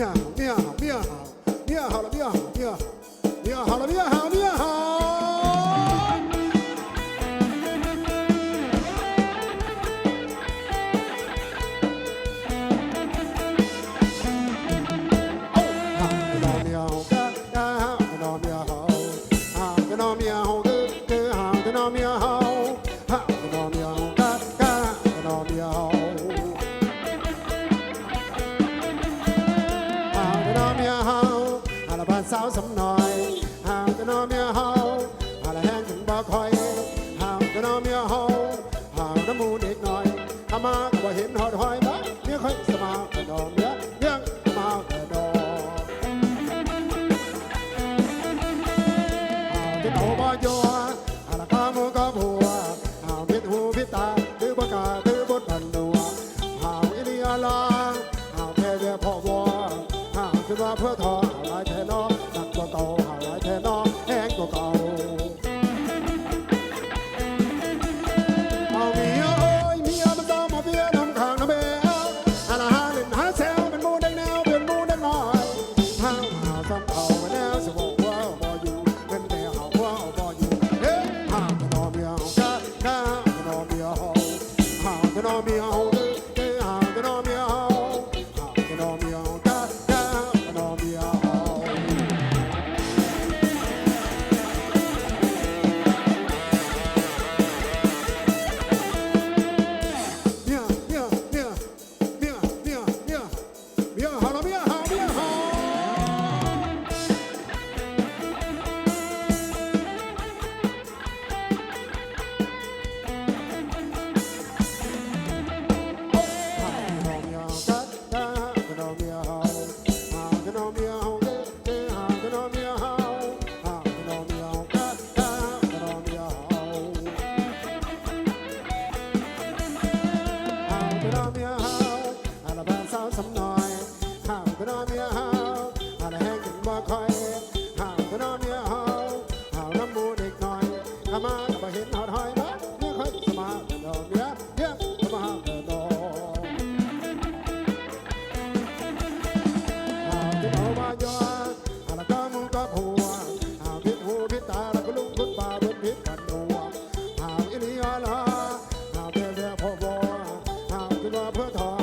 命好，命好，命好，命好了，命好，命，好了，命好，命。 บ้านสาวสำน้อยหากจะนอมเมียเฮาหาละแห้งถึงบ่คอยหากจะนอมเมียเฮาหากน้ำมูเด็กหน่อยถ้ามาก็บ่เห็นหอดหอยบ้าเมียค่อยสมาก็ดอมเมียเมียมาก็ดอหากที่โตบ่ยัวหาละข้ามูก็ผัวหากพิษหูพิษตาถือบ่กล้าถือบดพันดัวหากอิลีอาลาหาแค่เรียพ่อวัว ขึ้นมาเพื่อทอหาลายแทนอ มาก็เห็นหอดหอยนะยังค่อยสมาดอกเดือเยี่ยมสมาดอกเอาที่เอามาโยนดอาละก็มุกับหัวเอาพิษหูพิษตาแล้วก็ลุกขึ้นป่าบนพิษกันหัวหาอินเดียละหาเบลเบี้พ่อบัวหาขึ้นมาเพื่อทอง